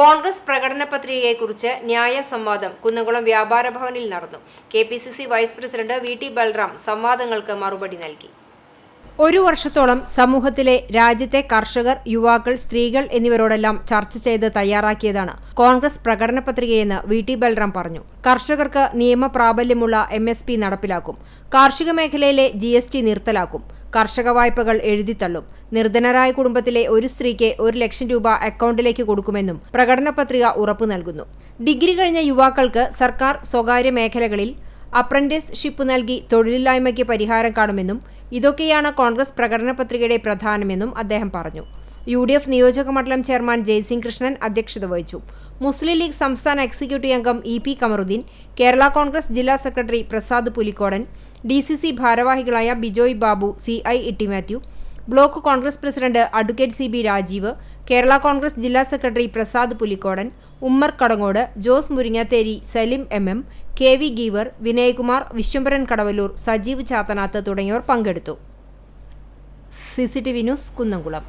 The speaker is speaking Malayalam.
കോൺഗ്രസ് പ്രകടന പത്രികയെക്കുറിച്ച് ന്യായ സംവാദം കുന്നംകുളം വ്യാപാര ഭവനിൽ നടന്നു. K vice president V T Balram സംവാദങ്ങൾക്ക് മറുപടി നൽകി. ഒരു വർഷത്തോളം സമൂഹത്തിലെ രാജ്യത്തെ കർഷകർ യുവാക്കൾ സ്ത്രീകൾ എന്നിവരോടെല്ലാം ചർച്ച ചെയ്ത് തയ്യാറാക്കിയതാണ് കോൺഗ്രസ് പ്രകടന പത്രികയെന്ന് വി ടി ബൽറാം പറഞ്ഞു. കർഷകർക്ക് നിയമപ്രാബല്യമുള്ള എം എസ് പി നടപ്പിലാക്കും. കാർഷിക മേഖലയിലെ ജി എസ് ടി നിർത്തലാക്കും. കർഷക വായ്പകൾ എഴുതിത്തള്ളും നിർധനരായ കുടുംബത്തിലെ ഒരു സ്ത്രീക്ക് ഒരു ലക്ഷം രൂപ അക്കൗണ്ടിലേക്ക് കൊടുക്കുമെന്നും പ്രകടന പത്രിക ഉറപ്പു നൽകുന്നു. ഡിഗ്രി കഴിഞ്ഞ യുവാക്കൾക്ക് സർക്കാർ സ്വകാര്യ മേഖലകളിൽ അപ്രന്റീസ്ഷിപ്പ് നൽകി തൊഴിലില്ലായ്മയ്ക്ക് പരിഹാരം കാണുമെന്നും ഇതൊക്കെയാണ് കോൺഗ്രസ് പ്രകടന പത്രികയുടെ പ്രധാനമെന്നും അദ്ദേഹം പറഞ്ഞു. യു ഡി എഫ് നിയോജക മണ്ഡലം ചെയർമാൻ ജയ്സിംഗ് കൃഷ്ണൻ അധ്യക്ഷത വഹിച്ചു. മുസ്ലിം ലീഗ് സംസ്ഥാന എക്സിക്യൂട്ടീവ് അംഗം ഇ പി കമറുദ്ദീൻ കേരള കോൺഗ്രസ് ജില്ലാ secretary Prasad Pulikkodan D C C ഭാരവാഹികളായ Bijoy Babu C I Itty Mathew block Congress president advocate C B Rajeev Kerala Congress ജില്ലാ secretary Prasad Pulikkodan Ummer Kadangode Jose Muringathery Saleem M M K V Geevar Vinayakumar Vishwambharan Kadavallur Sajeev Chathanath തുടങ്ങിയവർ പങ്കെടുത്തു. C C T V news Kunnamkulam.